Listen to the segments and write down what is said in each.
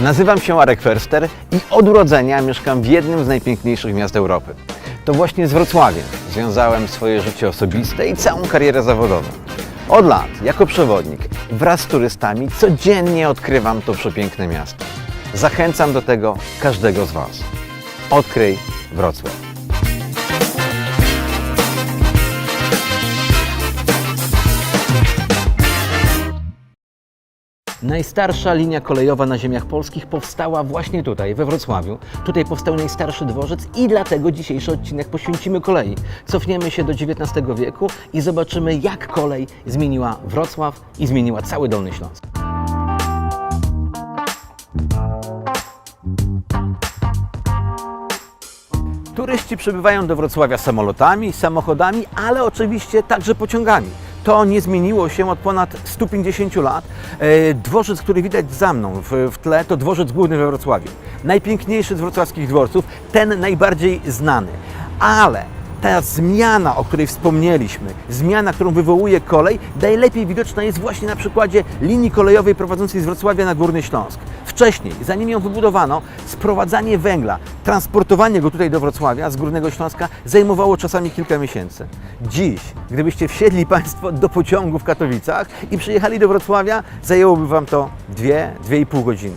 Nazywam się Arek Ferster i od urodzenia mieszkam w jednym z najpiękniejszych miast Europy. To właśnie z Wrocławiem związałem swoje życie osobiste i całą karierę zawodową. Od lat, jako przewodnik, wraz z turystami codziennie odkrywam to przepiękne miasto. Zachęcam do tego każdego z Was. Odkryj Wrocław. Najstarsza linia kolejowa na ziemiach polskich powstała właśnie tutaj, we Wrocławiu. Tutaj powstał najstarszy dworzec i dlatego dzisiejszy odcinek poświęcimy kolei. Cofniemy się do XIX wieku i zobaczymy, jak kolej zmieniła Wrocław i zmieniła cały Dolny Śląsk. Turyści przybywają do Wrocławia samolotami, samochodami, ale oczywiście także pociągami. To nie zmieniło się od ponad 150 lat. E, Dworzec, który widać za mną w, tle, to dworzec główny we Wrocławiu. Najpiękniejszy z wrocławskich dworców, ten najbardziej znany. Ale ta zmiana, o której wspomnieliśmy, zmiana, którą wywołuje kolej, najlepiej widoczna jest właśnie na przykładzie linii kolejowej prowadzącej z Wrocławia na Górny Śląsk. Wcześniej, zanim ją wybudowano, sprowadzanie węgla, transportowanie go tutaj do Wrocławia z Górnego Śląska zajmowało czasami kilka miesięcy. Dziś, gdybyście wsiedli Państwo do pociągu w Katowicach i przyjechali do Wrocławia, zajęłoby Wam to dwie, dwie i pół godziny.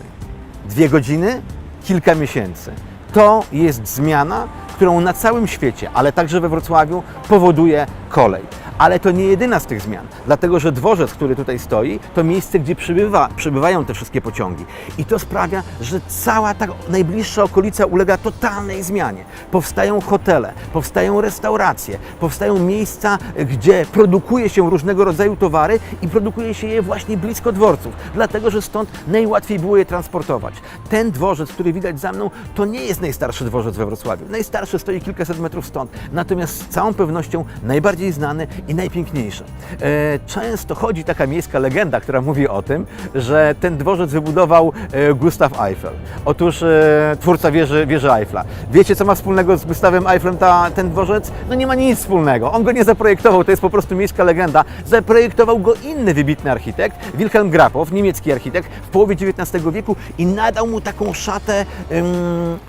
Dwie godziny, kilka miesięcy. To jest zmiana, którą na całym świecie, ale także we Wrocławiu powoduje kolej. Ale to nie jedyna z tych zmian, dlatego że dworzec, który tutaj stoi, to miejsce, gdzie przybywa, przybywają te wszystkie pociągi. I to sprawia, że cała ta najbliższa okolica ulega totalnej zmianie. Powstają hotele, powstają restauracje, powstają miejsca, gdzie produkuje się różnego rodzaju towary i produkuje się je właśnie blisko dworców, dlatego że stąd najłatwiej było je transportować. Ten dworzec, który widać za mną, to nie jest najstarszy dworzec we Wrocławiu. Najstarszy stoi kilkaset metrów stąd, natomiast z całą pewnością najbardziej znany i najpiękniejszy. E, Często chodzi taka miejska legenda, która mówi o tym, że ten dworzec wybudował e, Gustav Eiffel. Otóż e, twórca wieży, wieży Eiffla. Wiecie, co ma wspólnego z Gustawem Eifflem ta, ten dworzec? No nie ma nic wspólnego. On go nie zaprojektował, to jest po prostu miejska legenda. Zaprojektował go inny wybitny architekt, Wilhelm Grapow, niemiecki architekt w połowie XIX wieku i nadał mu taką szatę ym,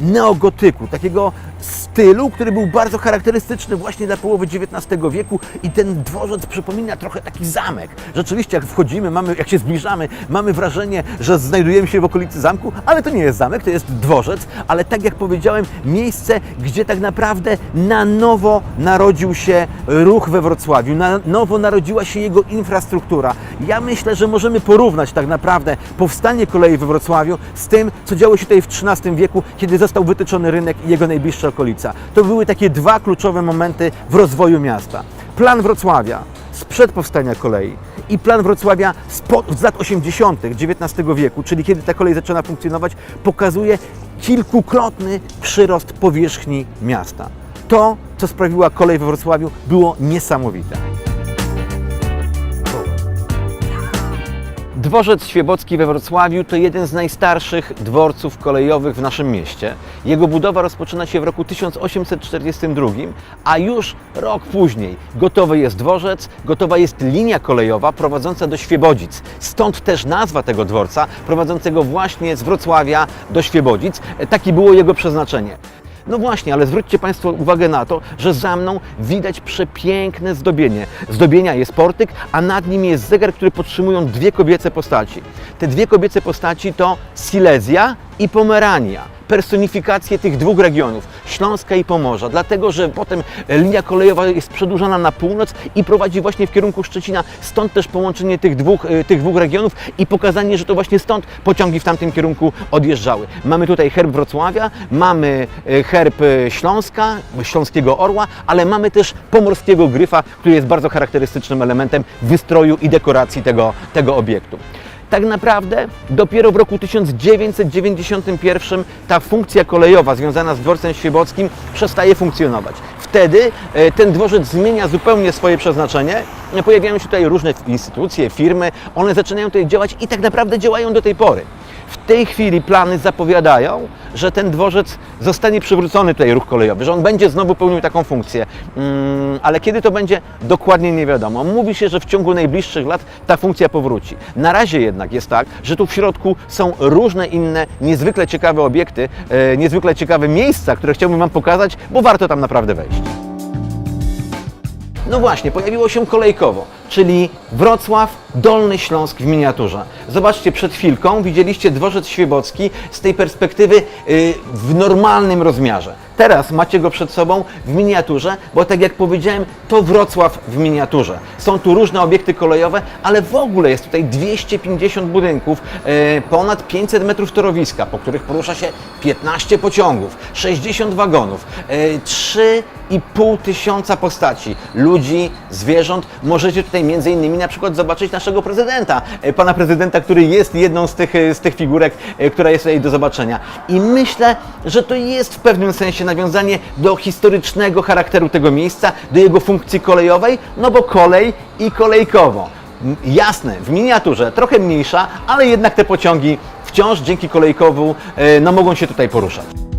neogotyku, takiego stylu, który był bardzo charakterystyczny właśnie dla połowy XIX wieku i ten dworzec przypomina trochę taki zamek. Rzeczywiście, jak wchodzimy, mamy, jak się zbliżamy, mamy wrażenie, że znajdujemy się w okolicy zamku, ale to nie jest zamek, to jest dworzec, ale tak jak powiedziałem, miejsce, gdzie tak naprawdę na nowo narodził się ruch we Wrocławiu, na nowo narodziła się jego infrastruktura. Ja myślę, że możemy porównać tak naprawdę powstanie kolei we Wrocławiu z tym, co działo się tutaj w XIII wieku, kiedy został wytyczony rynek i jego najbliższa okolica. To były takie dwa kluczowe momenty w rozwoju miasta. Plan Wrocławia sprzed powstania kolei i plan Wrocławia z lat 80. XIX wieku, czyli kiedy ta kolej zaczyna funkcjonować, pokazuje kilkukrotny przyrost powierzchni miasta. To, co sprawiła kolej we Wrocławiu, było niesamowite. Dworzec Świebocki we Wrocławiu to jeden z najstarszych dworców kolejowych w naszym mieście. Jego budowa rozpoczyna się w roku 1842, a już rok później gotowy jest dworzec, gotowa jest linia kolejowa prowadząca do Świebodzic. Stąd też nazwa tego dworca, prowadzącego właśnie z Wrocławia do Świebodzic. Takie było jego przeznaczenie. No właśnie, ale zwróćcie Państwo uwagę na to, że za mną widać przepiękne zdobienie. Zdobienia jest portyk, a nad nim jest zegar, który podtrzymują dwie kobiece postaci. Te dwie kobiece postaci to Silesia i Pomerania. Personifikacje tych dwóch regionów, Śląska i Pomorza, dlatego że potem linia kolejowa jest przedłużana na północ i prowadzi właśnie w kierunku Szczecina. Stąd też połączenie tych dwóch, e, tych dwóch regionów i pokazanie, że to właśnie stąd pociągi w tamtym kierunku odjeżdżały. Mamy tutaj herb Wrocławia, mamy e, herb e, Śląska, Śląskiego Orła, ale mamy też pomorskiego gryfa, który jest bardzo charakterystycznym elementem wystroju i dekoracji tego, tego obiektu. Tak naprawdę dopiero w roku 1991 ta funkcja kolejowa związana z dworcem świebockim przestaje funkcjonować. Wtedy e, ten dworzec zmienia zupełnie swoje przeznaczenie. Pojawiają się tutaj różne instytucje, firmy, one zaczynają tutaj działać i tak naprawdę działają do tej pory. W tej chwili plany zapowiadają, że ten dworzec zostanie przywrócony tutaj ruch kolejowy, że on będzie znowu pełnił taką funkcję. Mm, ale kiedy to będzie, dokładnie nie wiadomo. Mówi się, że w ciągu najbliższych lat ta funkcja powróci. Na razie jednak jest tak, że tu w środku są różne inne niezwykle ciekawe obiekty, e, niezwykle ciekawe miejsca, które chciałbym Wam pokazać, bo warto tam naprawdę wejść. No właśnie, pojawiło się kolejkowo, czyli Wrocław, Dolny Śląsk w miniaturze. Zobaczcie, przed chwilką widzieliście dworzec świebocki z tej perspektywy y, w normalnym rozmiarze. Teraz macie go przed sobą w miniaturze, bo tak jak powiedziałem, to Wrocław w miniaturze. Są tu różne obiekty kolejowe, ale w ogóle jest tutaj 250 budynków, e, ponad 500 metrów torowiska, po których porusza się 15 pociągów, 60 wagonów, e, 3,5 tysiąca postaci, ludzi, zwierząt. Możecie tutaj między innymi na przykład zobaczyć naszego prezydenta, e, pana prezydenta, który jest jedną z tych, e, z tych figurek, e, która jest tutaj do zobaczenia. I myślę, że to jest w pewnym sensie nawiązanie do historycznego charakteru tego miejsca, do jego funkcji kolejowej, no bo kolej i kolejkowo. Jasne, w miniaturze, trochę mniejsza, ale jednak te pociągi wciąż dzięki kolejkowu no, mogą się tutaj poruszać.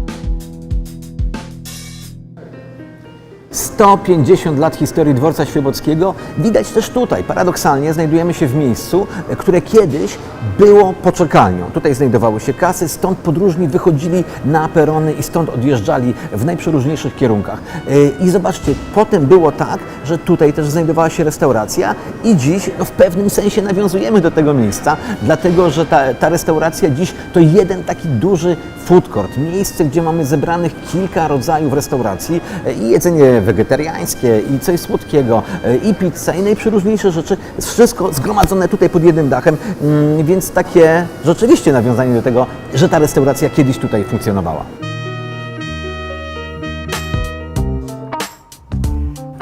150 lat historii dworca świebockiego widać też tutaj. Paradoksalnie znajdujemy się w miejscu, które kiedyś było poczekalnią. Tutaj znajdowały się kasy, stąd podróżni wychodzili na perony i stąd odjeżdżali w najprzeróżniejszych kierunkach. E, I zobaczcie, potem było tak, że tutaj też znajdowała się restauracja i dziś no, w pewnym sensie nawiązujemy do tego miejsca, dlatego że ta, ta restauracja dziś to jeden taki duży food court, miejsce, gdzie mamy zebranych kilka rodzajów restauracji e, i jedzenie wegetariańskie, i coś słodkiego, e, i pizza, i najprzeróżniejsze rzeczy. Wszystko zgromadzone tutaj pod jednym dachem, mm, więc takie rzeczywiście nawiązanie do tego, że ta restauracja kiedyś tutaj funkcjonowała.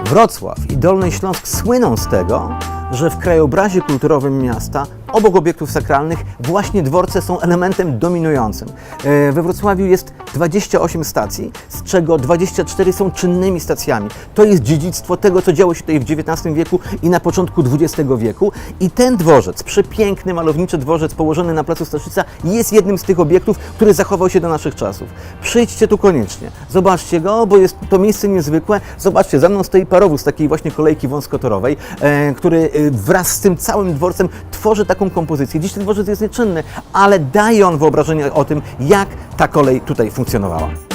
Wrocław i Dolny Śląsk słyną z tego, że w krajobrazie kulturowym miasta obok obiektów sakralnych właśnie dworce są elementem dominującym. E, We Wrocławiu jest 28 stacji, z czego 24 są czynnymi stacjami. To jest dziedzictwo tego, co działo się tutaj w XIX wieku i na początku XX wieku. I ten dworzec, przepiękny, malowniczy dworzec położony na placu Staszica jest jednym z tych obiektów, który zachował się do naszych czasów. Przyjdźcie tu koniecznie, zobaczcie go, bo jest to miejsce niezwykłe. Zobaczcie, za mną stoi parowóz takiej właśnie kolejki wąskotorowej, e, który e, wraz z tym całym dworcem tworzy taką kompozycję. Dziś ten dworzec jest nieczynny, ale daje on wyobrażenie o tym, jak ta kolej tutaj funkcjonowała.